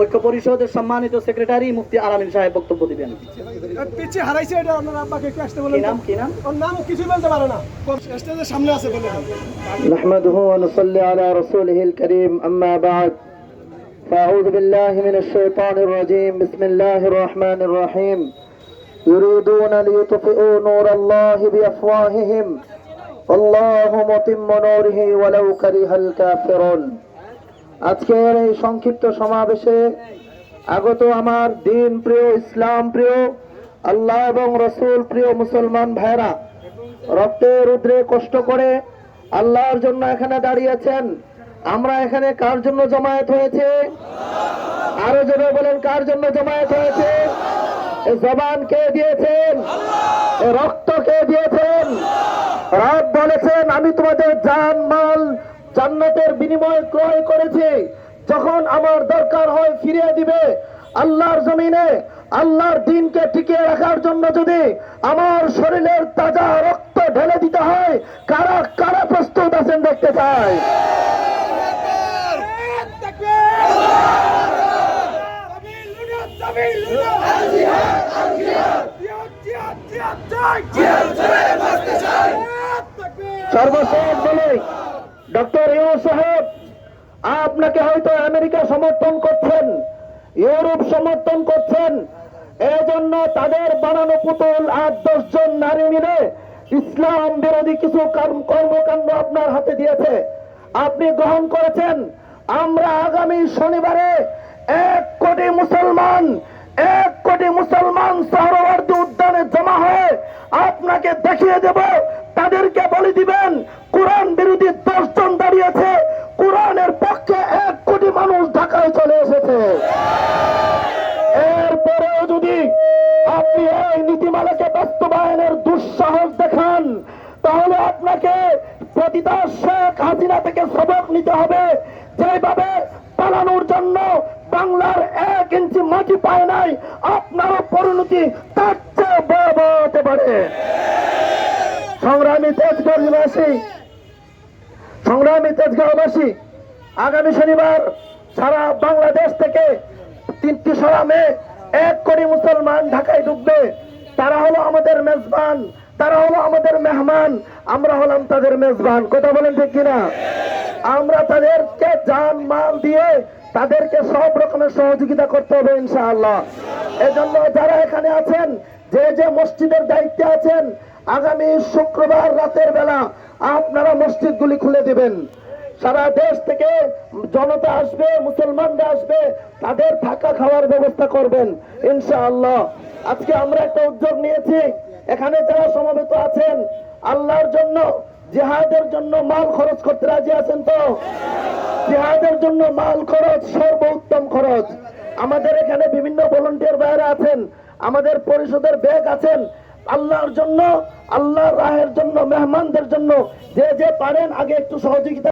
ঐক্য পরিষদের সম্মানিত সেক্রেটারি মুফতি আলামিন সাহেব বক্তব্য দিবেন পিছিয়ে হারাইছে এটা আপনার আব্বাকে একটু আসতে কি বলেন নাম কি নাম ওর নাম কিছুই বলতে পারে না স্টেজের সামনে আছে বলে দেন। نحمده ونصلي على رسوله الكريم أما بعد فأعوذ بالله من الشيطان الرجيم بسم الله الرحمن الرحيم يريدون ليطفئوا نور الله بأفواههم والله متم نوره ولو كره الكافرون আজকের এই সংক্ষিপ্ত সমাবেশে আগত আমার দিন প্রিয়, ইসলাম প্রিয়, আল্লাহ এবং রসুল প্রিয় মুসলমান ভাইরা রক্তে রুদ্রে কষ্ট করে আল্লাহর জন্য এখানে দাঁড়িয়েছেন। আমরা এখানে কার জন্য জমায়েত হয়েছে? আরও জোরে বলেন, কার জন্য জমায়েত হয়েছে? জবান কে দিয়েছেন? রক্ত কে দিয়েছেন? রব বলেছেন, আমি তোমাদের জান মাল জান্নাতের বিনিময়ে ক্রয় করেছি। যখন আমার দরকার হয় ফিরিয়ে দিবে, আল্লাহর জমিনে, আল্লাহর দিনকে টিকিয়ে রাখার জন্য যদি আমার শরীরের তাজা রক্ত ঢেলে দিতে হয়, কারা কারা প্রস্তুত আছেন দেখতে চাই। সর্বশেষ বলে ডক্টর ইউ সাহেব, আপনাকে হয়তো আমেরিকা সমর্থন করছেন, ইউরোপ সমর্থন করছেন। এজন্য তাদের বানানো পুতুল আট, দশ জন নারী মিলে ইসলাম বিরোধী কিছু কর্মকাণ্ড আপনার হাতে দিয়েছে। আপনি গ্রহণ করেছেন। আমরা আগামী শনিবারে এক কোটি মুসলমান, এক কোটি মুসলমান সহরবর্তী উদ্যানে জমা হয়ে আপনাকে দেখিয়ে দেব, তাদেরকে বলে দিবেন বিরোধী দশজন দাঁড়িয়েছে। কোরআনের পক্ষে এক কোটি মানুষ ঢাকায় চলে এসেছে। এরপরেও যদি আপনি এই নীতিমালাকে বাস্তবায়নের দুঃসাহস দেখান, তাহলে আপনাকে প্রতিটা শেখ হাসিনা থেকে সবক নিতে হবে। যেভাবে পালানোর জন্য বাংলার এক ইঞ্চি মাটি পায় নাই, আপনারও পরিণতি তার চেয়ে ভয়াবহ হতে পারে। সংগ্রামী তেজগঞ্জবাসী সংগ্রামী তেজগাঁওবাসী, আগামী শনিবার সারা বাংলাদেশ থেকে তিনটি সরামে এক কোটি মুসলমান ঢাকায় ঢুকবে তারা হলো আমাদের মেজবান, তারা হলো আমাদের মেহমান। আমরা হলাম তাদের মেজবান। কথা বলেন ঠিক কিনা? আমরা তাদেরকে জান, মাল দিয়ে তাদেরকে সব রকমের সহযোগিতা করতে হবে ইনশাআল্লাহ। এজন্য যারা এখানে আছেন, যে যে মসজিদের দায়িত্বে আছেন, আগামী শুক্রবার রাতের বেলা আপনারা মসজিদগুলি খুলে দিবেন। সারা দেশ থেকে জনতা আসবে, মুসলমানরা আসবে, তাদের থাকা খাওয়ার ব্যবস্থা করবেন, ইনশাআল্লাহ। আজকে আমরা একটা উদ্যোগ নিয়েছি। এখানে যারা সমবেত আছেন, আল্লাহর জন্য, জিহাদের জন্য মাল খরচ করতে রাজি আছেন তো? জিহাদের জন্য মাল খরচ, সর্বোত্তম খরচ। আমাদের এখানে বিভিন্ন ভলেন্টিয়ার ভাইরা আছেন, আমাদের পরিষদের ব্যাগ আছেন। আল্লাহর জন্য আল্লাহর রাহের জন্য মেহমানদের জন্য যে যে পারেন আগে একটু সহযোগিতা